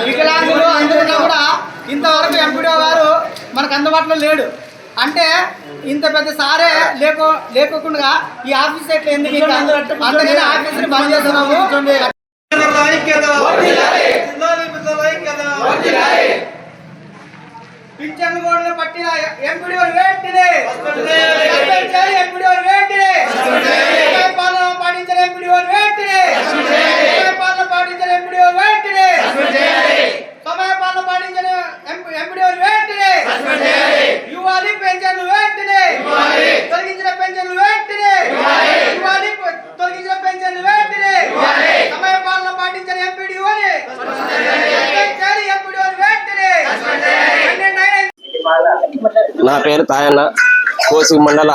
వికలాంగులు అందరికీ కూడా ఇంతవరకు ఎంపీడో గారు మనకు అందుబాటులో లేడు. అంటే ఇంత పెద్ద సారే లేకో లేకోకుండా ఈ ఆఫీస్ ఎట్లా ఎందుకు ఇంకా? అందుకని ఆఫీస్ బంద్ చేస్తున్నాము. పింఛన్ గోడలు పట్టిన ఎంపీడీ వెంటనే సస్పెండ్ చేయాలి ఎంపీడీఓ వెంటనే సమయ పాలన పాటించిన ఎంపీడీఓ వెంటనే సమయ పాలన పాటించిన ఎంపీడీఓ వెంటనే సమయ పాలన పాటించిన ఎంపీడీఓ వెంటనే ఇవ్వాలి పెన్షన్లు వెంటనే తొలగించిన పెన్షన్లు వెంటనే ఇవ్వాలి తొలగించిన పెన్షన్లు వెంటనే సమయ పాలన పాటించిన ఎంపీడీఓని సస్పెండ్ చేయాలి ఎంపీడీఓ వెంటనే వెంటనే నా పేరు తాయన్న. కోసి మండల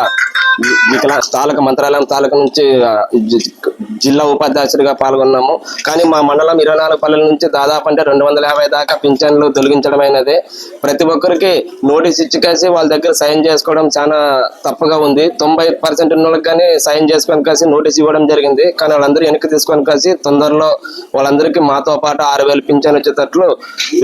వికలా తాలూకా మంత్రాలయం తాలూకా నుంచి జిల్లా ఉపాధ్యక్షుడిగా పాల్గొన్నాము. కానీ మా మండలం ఇరవై నాలుగు పల్లెల నుంచి దాదాపు అంటే రెండు వందల యాభై దాకా పింఛన్లు తొలగించడం అయినది ప్రతి ఒక్కరికి నోటీస్ ఇచ్చి కలిసి వాళ్ళ దగ్గర సైన్ చేసుకోవడం చాలా తప్పుగా ఉంది. తొంభై పర్సెంట్ ఉన్న వాళ్ళకి కానీ సైన్ చేసుకొని కలిసి నోటీస్ ఇవ్వడం జరిగింది. కానీ వాళ్ళందరూ వెనక్కి తీసుకొని కలిసి తొందరలో వాళ్ళందరికీ మాతో పాటు ఆరు వేలు పింఛన్ వచ్చేటట్లు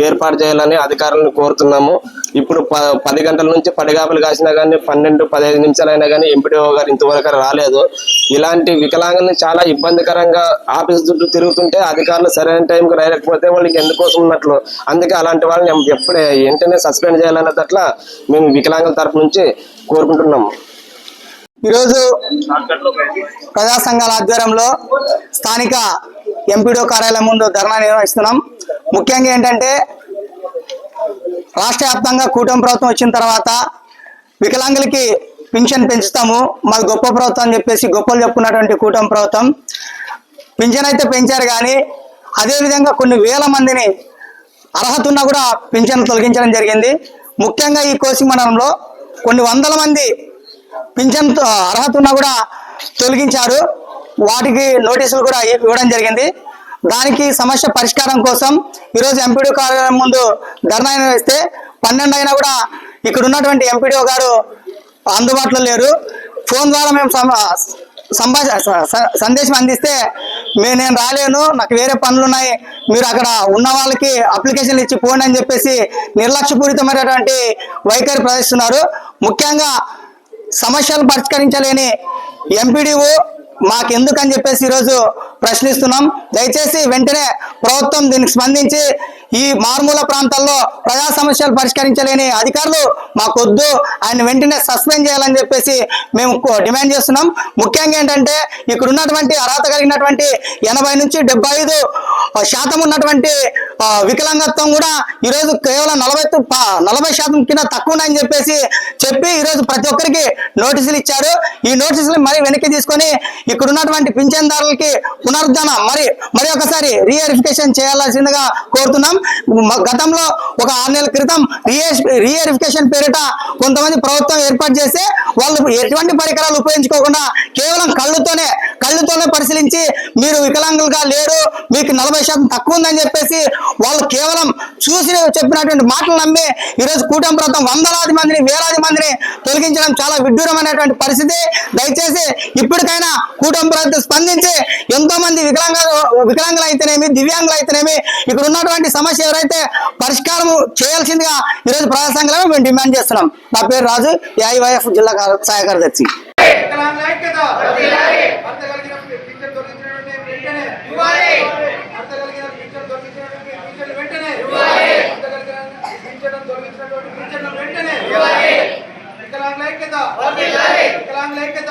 ఏర్పాటు చేయాలని అధికారులను కోరుతున్నాము. ఇప్పుడు ప- పది గంటల నుంచి పడిగాపులు కాసినా కానీ పన్నెండు పదహైదు నిమిషాలైనా కానీ ఎంపీడీఓ గారు ఇంతవరకు రాలేదు. ఇలాంటి వికలాంగుల్ని చాలా ఇబ్బందికరంగా ఆఫీస్ చుట్టూ తిరుగుతుంటే అధికారులు సరైన టైంకి రాయలేకపోతే వాళ్ళకి ఎందుకోసం ఉన్నట్లు. అందుకే అలాంటి వాళ్ళని ఎప్పుడే వెంటనే సస్పెండ్ చేయాలన్నట్ల మేము వికలాంగుల తరపు నుంచి కోరుకుంటున్నాము. ఈరోజు ప్రజా సంఘాల ఆధ్వర్యంలో స్థానిక ఎంపీడీఓ కార్యాలయం ముందు ధర్నా నిర్వహిస్తున్నాం. ముఖ్యంగా ఏంటంటే రాష్ట్ర వ్యాప్తంగా కూటమి ప్రభుత్వం వచ్చిన తర్వాత వికలాంగులకి పింఛన్ పెంచుతాము. మాది గొప్ప ప్రభుత్వం అని చెప్పేసి గొప్పలు చెప్పుకున్నటువంటి కూటమి ప్రభుత్వం పింఛన్ అయితే పెంచారు కానీ అదేవిధంగా కొన్ని వేల మందిని అర్హత ఉన్నా కూడా పింఛన్ తొలగించడం జరిగింది. ముఖ్యంగా ఈ కోసింగ్ మండలంలో కొన్ని వందల మంది పింఛన్ అర్హత ఉన్నా కూడా తొలగించారు. వాటికి నోటీసులు కూడా ఇవ్వడం జరిగింది. దానికి సమస్య పరిష్కారం కోసం ఈరోజు ఎంపీడీ కార్యాలయం ముందు ధర్నా వేస్తే పన్నెండు అయినా కూడా ఇక్కడ ఉన్నటువంటి ఎంపీడీఓ గారు అందుబాటులో లేరు. ఫోన్ ద్వారా మేము సంభాష స- స- సందేశం అందిస్తే మేము నేను రాలేను నాకు వేరే పనులు ఉన్నాయి మీరు అక్కడ ఉన్న వాళ్ళకి అప్లికేషన్లు ఇచ్చి పోండి అని చెప్పేసి నిర్లక్ష్యపూరితమైనటువంటి వైఖరి ప్రదర్శిస్తున్నారు. ముఖ్యంగా సమస్యలు పరిష్కరించలేని ఎంపీడీఓ మాకెందుకని చెప్పేసి ఈరోజు ప్రశ్నిస్తున్నాం. దయచేసి వెంటనే ప్రభుత్వం దీనికి స్పందించి ఈ మారుమూల ప్రాంతాల్లో ప్రజా సమస్యలు పరిష్కరించలేని అధికారులు మాకొద్దు. ఆయన వెంటనే సస్పెండ్ చేయాలని చెప్పేసి మేము డిమాండ్ చేస్తున్నాం. ముఖ్యంగా ఏంటంటే ఇక్కడ ఉన్నటువంటి అర్హత కలిగినటువంటి ఎనభై నుంచి డెబ్బై ఐదు శాతం ఉన్నటువంటి వికలాంగత్వం కూడా ఈరోజు కేవలం నలభై నలభై శాతం కింద తక్కువ ఉందని చెప్పేసి చెప్పి ఈరోజు ప్రతి ఒక్కరికి నోటీసులు ఇచ్చారు. ఈ నోటీసులు మరి వెనక్కి తీసుకొని ఇక్కడ ఉన్నటువంటి పింఛన్దారులకి పునరుద్ధరణ మరి మరి ఒకసారి రీఎరిఫికేషన్ చేయాల్సిందిగా కోరుతున్నాం. గతంలో ఒక ఆరు నెలల క్రితం రీఎరిఫికేషన్ పేరిట కొంతమంది ప్రభుత్వం ఏర్పాటు చేస్తే వాళ్ళు ఎటువంటి పరికరాలు ఉపయోగించుకోకుండా కేవలం కళ్ళుతోనే కళ్ళుతోనే పరిశీలించి మీరు వికలాంగులుగా లేరు మీకు నలభై శాతం తక్కువ ఉందని చెప్పేసి వాళ్ళు కేవలం చూసి చెప్పినటువంటి మాటలు నమ్మి ఈరోజు కూటమి ప్రభుత్వం వందలాది మందిని వేలాది మందిని తొలగించడం చాలా విడ్డూరమైనటువంటి పరిస్థితి. దయచేసి ఇప్పటికైనా కూటమి ప్రభుత్వం స్పందించి ఎంతో మంది వికలాంగ వికలాంగులు అయితేనేమి దివ్యాంగులు అయితేనేమి ఇక్కడ ఉన్నటువంటి సమస్య ఎవరైతే పరిష్కారం చేయాల్సిందిగా ఈరోజు ప్రజా సంఘాలను మేము డిమాండ్ చేస్తున్నాం. నా పేరు రాజు ఏఐవైఎఫ్ జిల్లా సహాయ కార్యదర్శి వికలాంగుల ఐక్యత అర్థ కలిగిన పింఛన్ దొరికించినటువంటి వెంటనే ఇవ్వాలి అర్థ కలిగిన పింఛన్ దొరికించినటువంటి పింఛన్ వెంటనే ఇవ్వాలి అర్థ కలిగిన పింఛన్ దొరికించినటువంటి పింఛన్ వెంటనే ఇవ్వాలి వికలాంగుల ఐక్యత వికలాంగుల ఐక్యత